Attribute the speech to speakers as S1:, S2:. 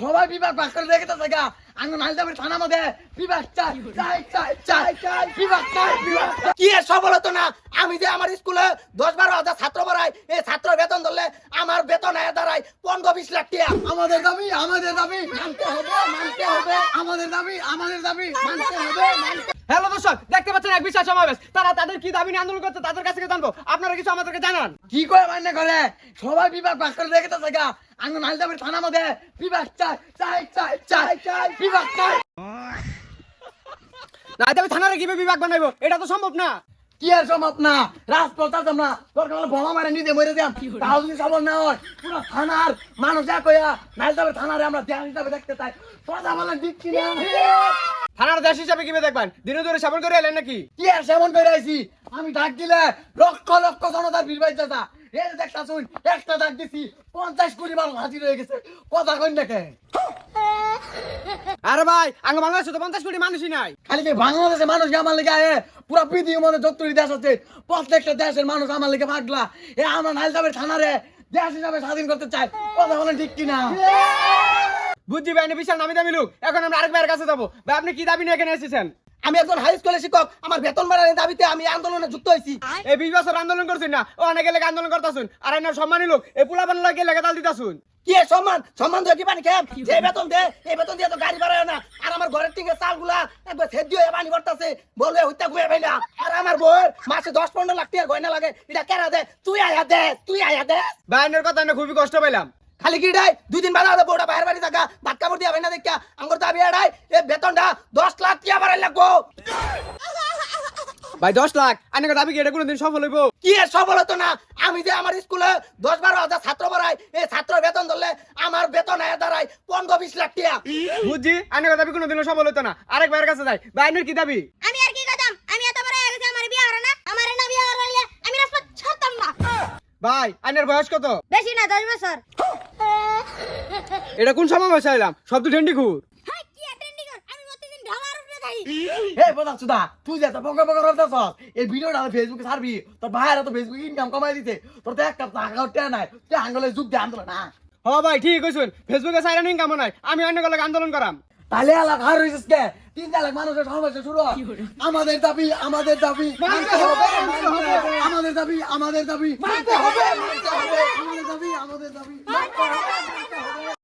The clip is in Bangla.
S1: সবাই বিভাগ ভাগ করে দেখে থাকে আমি মালদাপুর থানা মধ্যে। বিভাগ চাই চাই চাই চাই চাই বিভাগ চাই বিভাগ।
S2: কি এর সফলতা না? আমি যে আমার স্কুলে দশ বারো হাজার ছাত্র পড়াই এই ছাত্র বেতন পনেরো বিশ লাখ টাকা
S1: আমাদের দাবি আমাদের দাবি। মানতে হবে মানতে হবে। আমাদের দাবি আমাদের দাবি। মানতে হবে
S3: হ্যালো দর্শক দেখতে পাচ্ছেন এক বিশাল সমাবেশ। তারা তাদের কি দাবি নিয়ে আন্দোলন করছে তাদের কাছ থেকে জানব। আপনারা কিছু আমাদেরকে জানান।
S1: কি করে মান্য করে? সবাই বিভাগ ভাগ করে দেখে থাকা আঙ্গ নালদাবের থানা মধ্যে বিভাগ চাই চাই চাই চাই চাই বিভাগ চাই।
S3: না থানারে কীভাবে বিভাগ বানাইবো? এটা তো সম্ভব না।
S1: কি আর সম্ভব না? রাজপথ আছে না দরকার হলে বোমা মারে নিজে মরে যাম তাও যদি সফল না হয় পুরো থানার মানুষ যা কইয়া নাইলদাবে থানারে আমরা দেশ হিসাবে দেখতে চাই। কথা বলেন দিচ্ছি না
S3: থানার দেশ হিসাবে কীভাবে দেখবেন? দিনে ধরে সেবন করে এলেন নাকি?
S1: কি আর সেমন করে আইছি? আমি ডাক দিলে লক্ষ লক্ষ জনতার ভিড় পাইতে যা এই দেখতা শুন একটা ডাক দিছি পঞ্চাশ কোটি মানুষ হাজির হয়ে গেছে। কথা কই নাকি
S3: আরে ভাই আঙ্গ বাংলাদেশে তো পঞ্চাশ কোটি মানুষই নাই।
S1: খালি কি বাংলাদেশে মানুষ আমার লেগে? আয়ে পুরা মধ্যে যতটি দেশ আছে। প্রত্যেকটা দেশের মানুষ আমার লেগে ভাগলা এ আমরা নাইলদাবের থানারে দেশ হিসাবে স্বাধীন করতে চাই। কথা বলেন ঠিক কিনা?
S3: বুদ্ধি ভাই বিশাল নামি দামি লোক। এখন আমরা আরেক ভাইয়ের কাছে যাব। ভাই আপনি কি দাবি নিয়ে এখানে এসেছেন?
S2: আমি একজন হাই স্কুলের শিক্ষক আমার বেতন বাড়ানোর দাবিতে আমি আন্দোলনে যুক্ত হয়েছি।
S3: এই বিশ বছর আন্দোলন করছেন না ও অনেকে লেগে আন্দোলন করতেছুন আর এনার সম্মানী লোক এই পোলা বান লাগে লেগে তাল দিতাছুন।
S2: কি সম্মান? সম্মান দিয়ে কি পানি খেয়ে যে বেতন দে এই বেতন দিয়ে তো গাড়ি বাড়ায় না। আর আমার ঘরের টিকে চালগুলা একবার সেদ দিয়ে পানি ভরতাছে বলবে হইতা গুয়ে ভাইলা আর আমার বউয়ের মাসে দশ পনেরো লাখ টাকা গয়না লাগে এটা কেরা দে? তুই আয়া দে তুই আয়া দে।
S3: বাহিনীর কথা না খুবই কষ্ট পেলাম
S2: খালি কি ডাই দুই দিন বাদা হবে বউটা বাইরে বাড়ি থাকা ভাত কাপড় দিয়া ভাইনা দেখা আঙ্গুর দাবি এড়াই এ বেতনটা দশ লাখ টাকা বাড়াই লাগবো।
S3: ভাই দশ লাখ? আনেকে দাবি কি এটা কোনোদিন সফল হইব?
S2: কি এর সফলতা না? আমি যে আমার স্কুলে দশ বারো হাজার ছাত্র পড়াই এই ছাত্র বেতন ধরলে আমার বেতন আয় দাঁড়ায় পনেরো বিশ লাখ টাকা
S3: বুঝছি আনেকে দাবি কোনোদিনও সফল হইতো না। আরেক ভাইয়ের কাছে যাই। বাহিনীর কি দাবি?
S4: আমি আর কি কইতাম? আমি এত বড় হয়ে গেছি আমার বিয়ে হবে না? আমার না বিয়ে হইলে আমি রাজপথ ছাড়তাম না।
S3: ভাই আইনের বয়স কত?
S4: বেশি না দশ বছর।
S3: এটা কোন সময় বসে এলাম সব তো ঠেন্ডি ঘুর
S4: হাই কি অ্যাটেন্ডিং আমি প্রতিদিন ঢালার উপরে থাকি।
S1: হে সুদা তুই যে বকা বকা করতেছ এই ভিডিওটা ফেসবুকে ছাড়বি তোর ভাইরা তো ফেসবুকে ইনকাম কমাই দিতে তোর তো একটা টাকা উঠে নাই তুই আঙ্গলে যুগ দিয়ে আন্দোলন না
S3: হ ভাই ঠিক কইছুন। ফেসবুকে সাইরান ইনকাম নাই আমি অন্য গেলে আন্দোলন করাম।
S1: তাহলে হয়েছিস কে? তিন লাখ মানুষের সমস্যা শুরু আমাদের দাবি আমাদের দাবি। আমাদের দাবি আমাদের দাবি। আমাদের দাবি আমাদের দাবি। মানতে হবে।